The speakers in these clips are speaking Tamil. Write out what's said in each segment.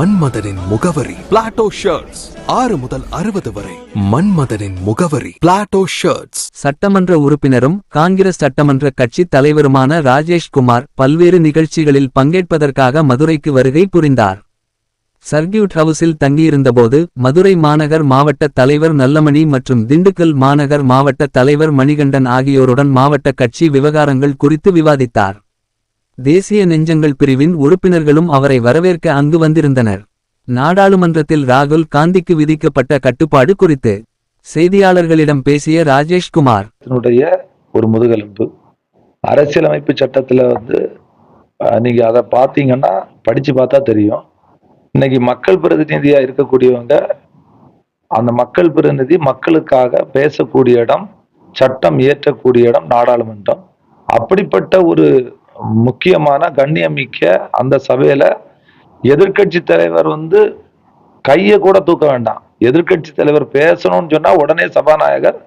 மன்மதனின் முகவரி பிளாட்டோ ஷர்ட்ஸ் ஆறு முதல் அறுபது வரை மன்மதனின் முகவரி பிளாட்டோ ஷர்ட்ஸ் சட்டமன்ற உறுப்பினரும் காங்கிரஸ் சட்டமன்ற கட்சி தலைவருமான ராஜேஷ் குமார் பல்வேறு நிகழ்ச்சிகளில் பங்கேற்பதற்காக மதுரைக்கு வருகை புரிந்தார். சர்க்கியூட் ஹவுஸில் தங்கியிருந்தபோது மதுரை மாநகர் மாவட்ட தலைவர் நல்லமணி மற்றும் திண்டுக்கல் மாநகர் மாவட்ட தலைவர் மணிகண்டன் ஆகியோருடன் மாவட்ட கட்சி விவகாரங்கள் குறித்து விவாதித்தார். தேசிய நெஞ்சங்கள் பிரிவின் உறுப்பினர்களும் அவரை வரவேற்க அங்கு வந்திருந்தனர். நாடாளுமன்றத்தில் ராகுல் காந்திக்கு விதிக்கப்பட்ட கட்டுப்பாடு குறித்து செய்தியாளர்களிடம் பேசிய ராஜேஷ்குமார் ஒரு முதுகெலும்பு. அரசியலமைப்பு சட்டத்துல வந்து அஹ், நீங்க அதை பார்த்தீங்கன்னா படிச்சு பார்த்தா தெரியும். இன்னைக்கு மக்கள் பிரதிநிதியா இருக்கக்கூடியவங்க அந்த மக்கள் பிரதிநிதி மக்களுக்காக பேசக்கூடிய இடம் சட்டம் இயற்றக்கூடிய இடம் நாடாளுமன்றம். அப்படிப்பட்ட ஒரு முக்கியமான கண்ணியமிக்க அந்த சபையில எதிர்க்கட்சி தலைவர் வந்து கையை கூட தூக்க வேண்டாம். எதிர்க்கட்சி தலைவர் பேசணும்னு சொன்னா உடனே சபாநாயகர்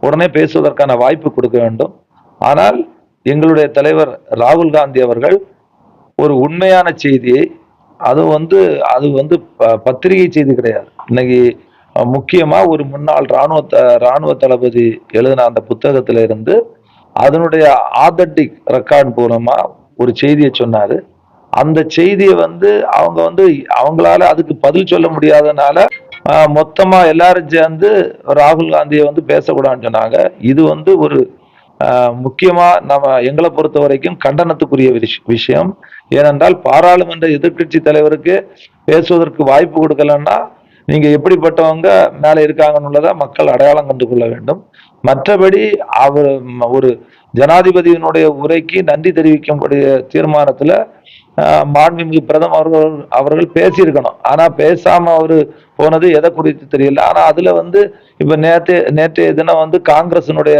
உடனே பேசுவதற்கான வாய்ப்பு கொடுக்க வேண்டும். ஆனால் எங்களுடைய தலைவர் ராகுல் காந்தி அவர்கள் ஒரு உண்மையான செய்தியை அது வந்து அது வந்து ப- பத்திரிகை செய்தி கிடையாது. இன்னைக்கு முக்கியமா ஒரு முன்னாள் இராணுவ இராணுவ ராணுவ தளபதி எழுதின அந்த புத்தகத்துல இருந்து அதனுடைய ஆதட்டிக் ரெக்கார்ட் மூலமா ஒரு செய்தியை சொன்னாரு. அந்த செய்தியை வந்து அவங்க வந்து அவங்களால அதுக்கு பதில் சொல்ல முடியாதனால மொத்தமாக மொத்தமா எல்லாரும் சேர்ந்து ராகுல் காந்தியை வந்து பேசக்கூடாதுன்னு சொன்னாங்க. இது வந்து ஒரு முக்கியமாக முக்கியமா நம்ம எங்களை பொறுத்த வரைக்கும் கண்டனத்துக்குரிய விஷயம். ஏனென்றால் பாராளுமன்ற எதிர்க்கட்சி தலைவருக்கு பேசுவதற்கு வாய்ப்பு கொடுக்கலன்னா நீங்க எப்படிப்பட்டவங்க மேலே இருக்காங்கன்னு மக்கள் அடையாளம் கண்டு கொள்ள வேண்டும். மற்றபடி அவர் ஒரு ஜனாதிபதியினுடைய உரைக்கு நன்றி தெரிவிக்கக்கூடிய தீர்மானத்துல மாண்புமிகு பிரதமர் அவர்கள் அவர்கள் பேசியிருக்கணும். ஆனா பேசாம அவரு போனது எதை குறித்து தெரியல. ஆனா அதுல வந்து இப்ப நேற்று நேற்றைய தினம் வந்து காங்கிரசினுடைய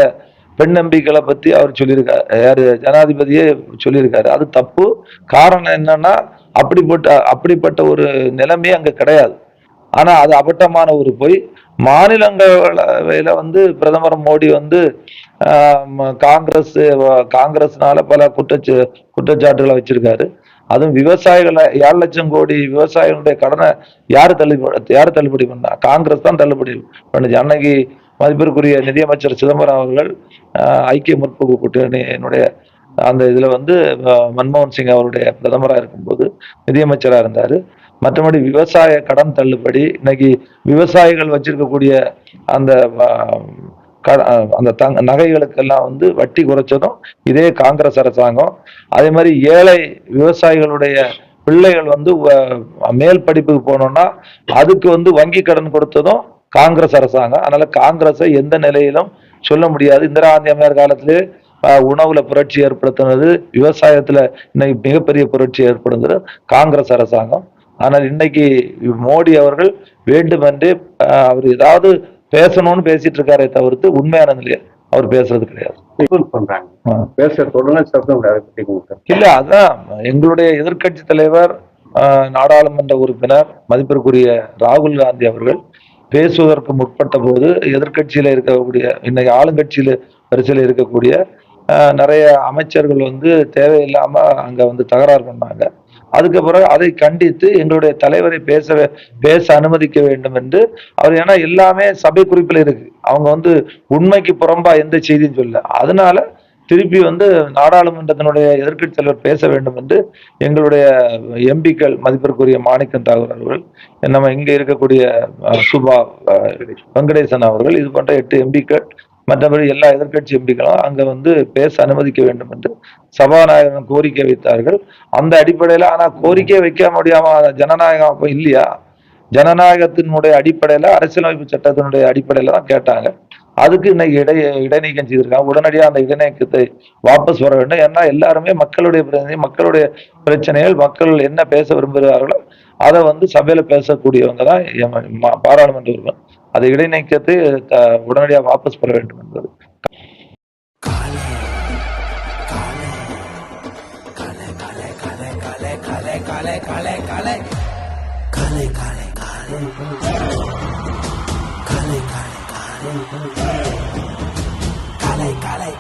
பெண் நம்பிக்கைகளை பத்தி அவர் சொல்லியிருக்காரு யாரு ஜனாதிபதியே சொல்லியிருக்காரு. அது தப்பு. காரணம் என்னன்னா அப்படிப்பட்ட அப்படிப்பட்ட ஒரு நிலைமையே அங்க கிடையாது. ஆனா அது அபட்டமான ஒரு பொய். மாநிலங்களவையில வந்து பிரதமர் மோடி வந்து காங்கிரஸ் காங்கிரஸ்னால பல குற்றச்சு குற்றச்சாட்டுகளை வச்சிருக்காரு. அதுவும் விவசாயிகளை ஏழு லட்சம் கோடி விவசாயிகளுடைய கடனை யாரு தள்ளுபடி யாரு தள்ளுபடி பண்ணா? காங்கிரஸ் தான் தள்ளுபடி பண்ணுச்சு அன்னைக்கு மதிப்பிற்குரிய நிதியமைச்சர் சிதம்பரம் அவர்கள் ஐக்கிய முற்போக்கு கூட்டணியினுடைய அந்த இதுல வந்து மன்மோகன் சிங் அவருடைய பிரதமராக இருக்கும்போது நிதியமைச்சராக இருந்தார். மற்றபடி விவசாய கடன் தள்ளுபடி இன்னைக்கு விவசாயிகள் வச்சிருக்கக்கூடிய அந்த அந்த தங் நகைகளுக்கெல்லாம் வந்து வட்டி குறைச்சதும் இதே காங்கிரஸ் அரசாங்கம். அதே மாதிரி ஏழை விவசாயிகளுடைய பிள்ளைகள் வந்து மேல் படிப்புக்கு போனோம்னா அதுக்கு வந்து வங்கி கடன் கொடுத்ததும் காங்கிரஸ் அரசாங்கம். அதனால காங்கிரஸை எந்த நிலையிலும் சொல்ல முடியாது. இந்திரா காந்தி அம்மையார் காலத்திலே உணவுல புரட்சி ஏற்படுத்தினது விவசாயத்துல இன்னைக்கு மிகப்பெரிய புரட்சி ஏற்படுத்துறது காங்கிரஸ் அரசாங்கம். ஆனால் இன்னைக்கு மோடி அவர்கள் வேண்டுமென்றே அவர் ஏதாவது பேசணும்னு பேசிட்டு இருக்காரே தவிர்த்து உண்மையான நிலையை அவர் பேசுறது கிடையாது. இல்ல அதான் எங்களுடைய எதிர்க்கட்சி தலைவர் நாடாளுமன்ற உறுப்பினர் மதிப்பிற்குரிய ராகுல் காந்தி அவர்கள் பேசுவதற்கு முற்பட்ட போது எதிர்க்கட்சியில இருக்கக்கூடிய இன்னைக்கு ஆளுங்கட்சியில வரிசையில இருக்கக்கூடிய நிறைய அமைச்சர்கள் வந்து தேவையில்லாம அங்க வந்து தகராறு பண்ணாங்க. அதுக்கு பிறகு அதை கண்டித்து எங்களுடைய தலைவரை பேச பேச அனுமதிக்க வேண்டும் என்று அவர் ஏன்னா எல்லாமே சபை குறிப்பில் இருக்கு. அவங்க வந்து உண்மைக்கு புறம்பா எந்த செய்தியும் சொல்ல அதனால திருப்பி வந்து நாடாளுமன்றத்தினுடைய எதிர்க்கட்சி தலைவர் பேச வேண்டும் என்று எங்களுடைய எம்பிக்கள் மதிப்பிற்குரிய மாணிக்கம் தாகூர் அவர்கள் நம்ம இங்க இருக்கக்கூடிய சுபா வெங்கடேசன் அவர்கள் இது போன்ற எட்டு எம்பிக்கள் மற்றபடி எல்லா எதிர்கட்சி எம்பிக்களும் அங்க வந்து பேச அனுமதிக்க வேண்டும் என்று சபாநாயகர் கோரிக்கை வைத்தார்கள். அந்த அடிப்படையில ஆனா கோரிக்கை வைக்க முடியாம ஜனநாயகம் அப்ப இல்லையா? ஜனநாயகத்தினுடைய அடிப்படையில அரசியலமைப்பு சட்டத்தினுடைய அடிப்படையில தான் கேட்டாங்க. அதுக்கு இன்னைக்கு இடை இடைநீக்கம் செய்திருக்காங்க. உடனடியாக அந்த இடைநீக்கத்தை வாபஸ் வர வேண்டும். ஏன்னா எல்லாருமே மக்களுடைய பிரதிநிதி மக்களுடைய பிரச்சனைகள் மக்கள் என்ன பேச விரும்புகிறார்களோ அதை வந்து சபையில பேசக்கூடியவங்க தான் பாராளுமன்ற உறுப்பினர். அதை இடைநீக்கத்தை உடனடியாக வாபஸ் பெற வேண்டும் என்பது. கலை கலை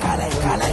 கலை கலை